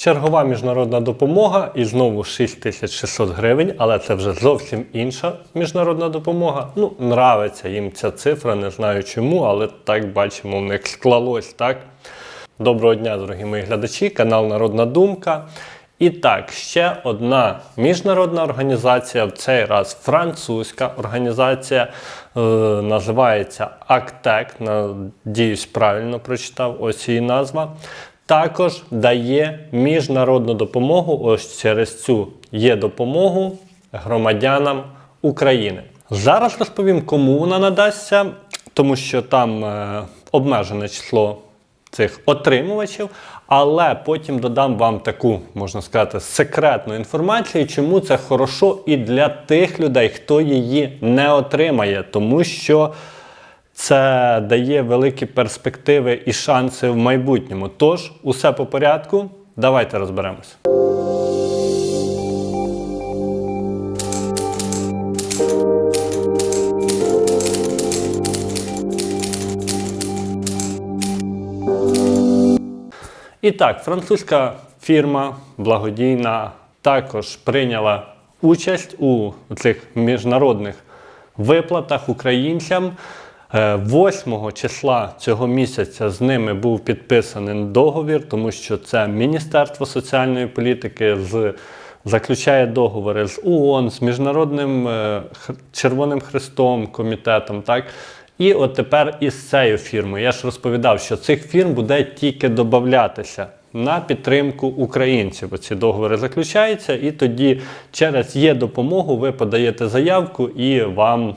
Чергова міжнародна допомога і знову 6600 гривень, але це вже зовсім інша міжнародна допомога. Ну, нравиться їм ця цифра, не знаю чому, але так бачимо, в них склалось так. Доброго дня, дорогі мої глядачі, канал Народна Думка. І так, ще одна міжнародна організація, в цей раз французька організація, е, називається АКТЕК. Надіюсь, правильно прочитав ось її назва. Також дає міжнародну допомогу. Ось через цю є допомогу громадянам України. Зараз розповім, кому вона надасться, тому що там е, обмежене число цих отримувачів, але потім додам вам таку, можна сказати, секретну інформацію, чому це хорошо і для тих людей, хто її не отримає, тому що це дає великі перспективи і шанси в майбутньому. Тож, усе по порядку, давайте розберемось. І так, французька фірма благодійна також прийняла участь у цих міжнародних виплатах українцям. Е, 8 числа цього місяця з ними був підписаний договір, тому що це Міністерство соціальної політики з, заключає договори з ООН, з Міжнародним е, Червоним Хрестом комітетом. Так? І от тепер із цією фірмою. Я ж розповідав, що цих фірм буде тільки додатися на підтримку українців. Ці договори заключаються, і тоді через є допомогу ви подаєте заявку і вам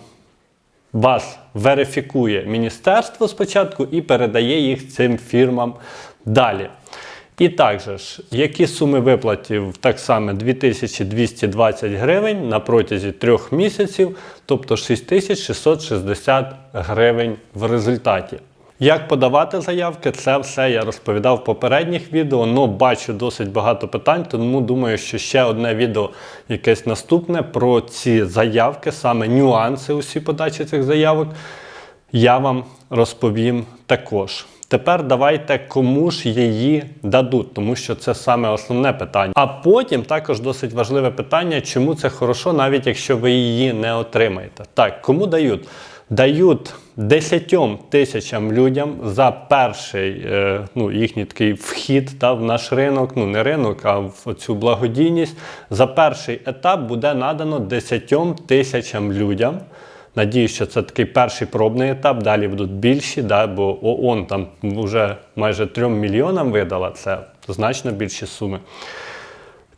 вас верифікує міністерство спочатку і передає їх цим фірмам далі. І також, які суми виплатів, так само 2220 гривень на протязі трьох місяців, тобто 6660 гривень в результаті. Як подавати заявки, це все я розповідав в попередніх відео, але бачу досить багато питань, тому думаю, що ще одне відео, якесь наступне про ці заявки, саме нюанси усі подачі цих заявок, я вам розповім також. Тепер давайте кому ж її дадуть, тому що це саме основне питання. А потім також досить важливе питання, чому це хорошо, навіть якщо ви її не отримаєте. Так, кому дають? Дають 10 тисячам людям за перший е, ну, їхній такий вхід та, в наш ринок, ну не ринок, а в цю благодійність. За перший етап буде надано 10 тисячам людям. Надіюсь, що це такий перший пробний етап, далі будуть більші, да, бо ООН там вже майже 3 мільйонам видала, це значно більші суми.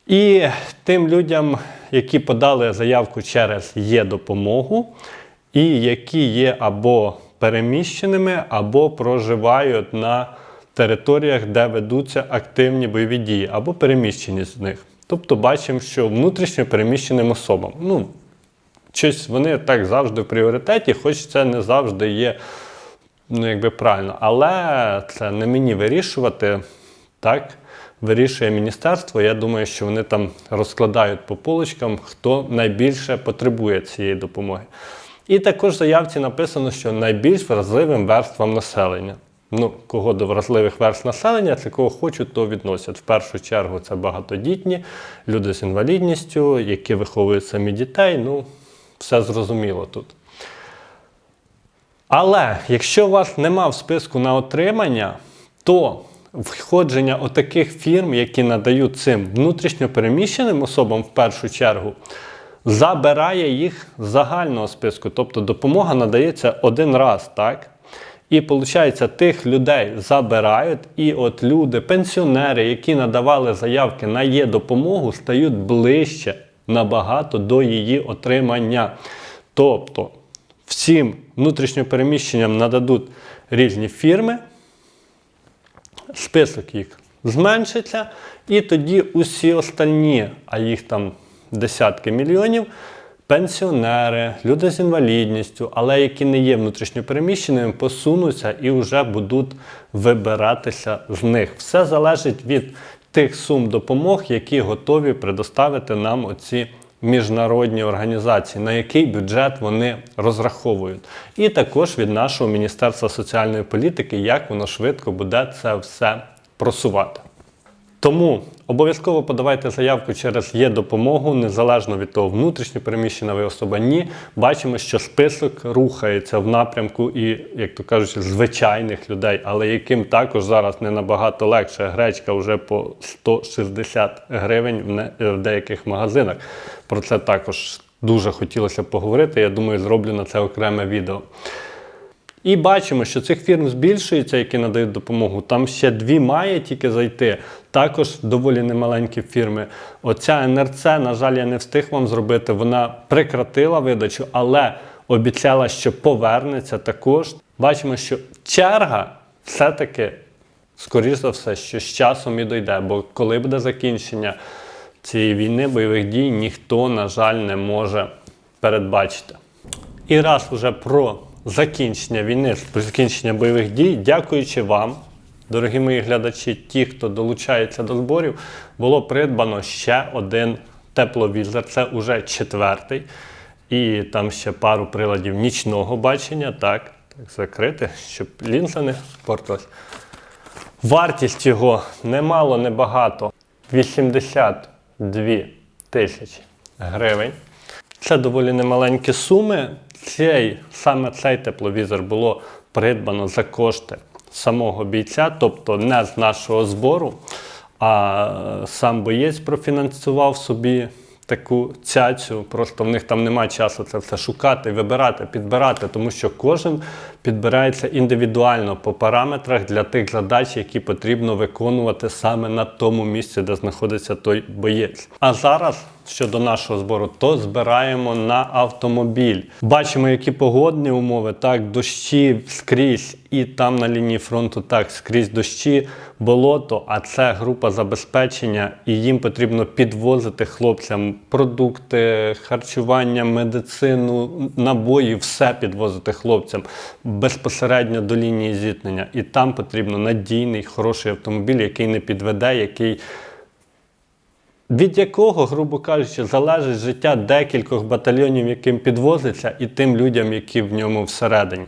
І тим людям, які подали заявку через є допомогу, і які є або переміщеними, або проживають на територіях, де ведуться активні бойові дії, або переміщені з них. Тобто бачимо, що внутрішньо переміщеним особам. Ну, щось вони так завжди в пріоритеті, хоч це не завжди є ну, якби правильно. Але це не мені вирішувати. Так, вирішує міністерство. Я думаю, що вони там розкладають по полочкам, хто найбільше потребує цієї допомоги. І також в заявці написано, що найбільш вразливим верствам населення. Ну, кого до вразливих верств населення, це кого хочуть, то відносять. В першу чергу це багатодітні, люди з інвалідністю, які виховують самі дітей. Ну, все зрозуміло тут. Але якщо у вас нема в списку на отримання, то входження отаких фірм, які надають цим внутрішньопереміщеним особам в першу чергу, забирає їх з загального списку. Тобто допомога надається один раз, так? І виходить, тих людей забирають, і от люди, пенсіонери, які надавали заявки на є допомогу, стають ближче набагато до її отримання. Тобто всім внутрішньопереміщенням нададуть різні фірми, список їх зменшиться, і тоді усі остальні, а їх там десятки мільйонів, пенсіонери, люди з інвалідністю, але які не є внутрішньопереміщеними, посунуться і вже будуть вибиратися з них. Все залежить від тих сум допомог, які готові предоставити нам оці міжнародні організації, на який бюджет вони розраховують. І також від нашого Міністерства соціальної політики, як воно швидко буде це все просувати. Тому обов'язково подавайте заявку через є допомогу, незалежно від того, внутрішньо переміщена ви особа. Ні, бачимо, що список рухається в напрямку і, як то кажуть, звичайних людей, але яким також зараз не набагато легше. Гречка вже по 160 гривень в, не, в деяких магазинах. Про це також дуже хотілося поговорити. Я думаю, зроблю на це окреме відео. І бачимо, що цих фірм збільшується, які надають допомогу. Там ще дві має тільки зайти. Також доволі немаленькі фірми. Оця НРЦ, на жаль, я не встиг вам зробити. Вона прекратила видачу, але обіцяла, що повернеться також. Бачимо, що черга все-таки, скоріш за все, що з часом і дойде. Бо коли буде закінчення цієї війни, бойових дій, ніхто, на жаль, не може передбачити. І раз уже про закінчення війни, закінчення бойових дій, дякуючи вам, дорогі мої глядачі, ті, хто долучається до зборів, було придбано ще один тепловізор. Це уже четвертий. І там ще пару приладів нічного бачення. Так, так закрити, щоб лінза не портилась. Вартість його немало, небагато. 82 тисячі гривень. Це доволі немаленькі суми. Цей, саме цей тепловізор було придбано за кошти самого бійця, тобто не з нашого збору, а сам боєць профінансував собі таку цяцю. Просто в них там немає часу це все шукати, вибирати, підбирати, тому що кожен підбирається індивідуально по параметрах для тих задач, які потрібно виконувати саме на тому місці, де знаходиться той боєць. А зараз щодо нашого збору, то збираємо на автомобіль. Бачимо, які погодні умови, так, дощі скрізь, і там на лінії фронту так, скрізь дощі, болото, а це група забезпечення, і їм потрібно підвозити хлопцям продукти, харчування, медицину, набої, все підвозити хлопцям безпосередньо до лінії зіткнення. І там потрібно надійний, хороший автомобіль, який не підведе, який від якого, грубо кажучи, залежить життя декількох батальйонів, яким підвозиться, і тим людям, які в ньому всередині.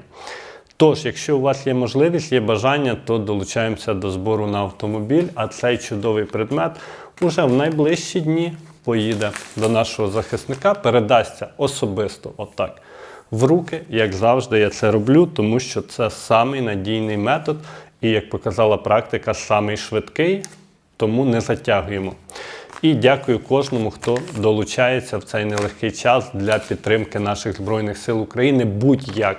Тож, якщо у вас є можливість, є бажання, то долучаємося до збору на автомобіль, а цей чудовий предмет уже в найближчі дні поїде до нашого захисника, передасться особисто, отак, в руки, як завжди, я це роблю, тому що це самий надійний метод, і, як показала практика, самий швидкий, тому не затягуємо. І дякую кожному, хто долучається в цей нелегкий час для підтримки наших Збройних сил України будь-як.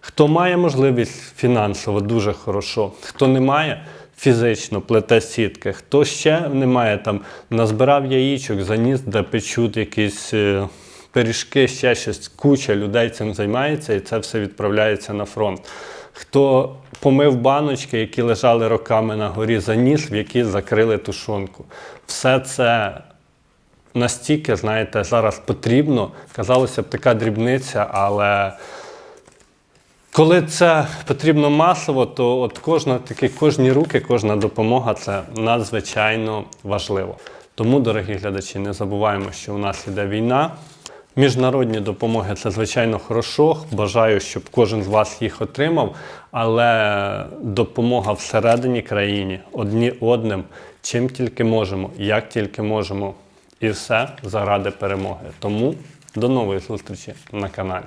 Хто має можливість фінансово, дуже хорошо. Хто не має, фізично плете сітки. Хто ще не має, там назбирав яїчок, заніс, де печуть якісь е, пиріжки, ще щось. Куча людей цим займається і це все відправляється на фронт. Хто помив баночки, які лежали роками на горі, заніс, в які закрили тушонку. Все це настільки, знаєте, зараз потрібно. Казалося б, така дрібниця, але коли це потрібно масово, то от кожна такі кожні руки, кожна допомога це надзвичайно важливо. Тому, дорогі глядачі, не забуваємо, що у нас іде війна. Міжнародні допомоги це звичайно хорошо. Бажаю, щоб кожен з вас їх отримав. Але допомога всередині країни одні одним, чим тільки можемо, як тільки можемо, і все заради перемоги. Тому до нової зустрічі на каналі.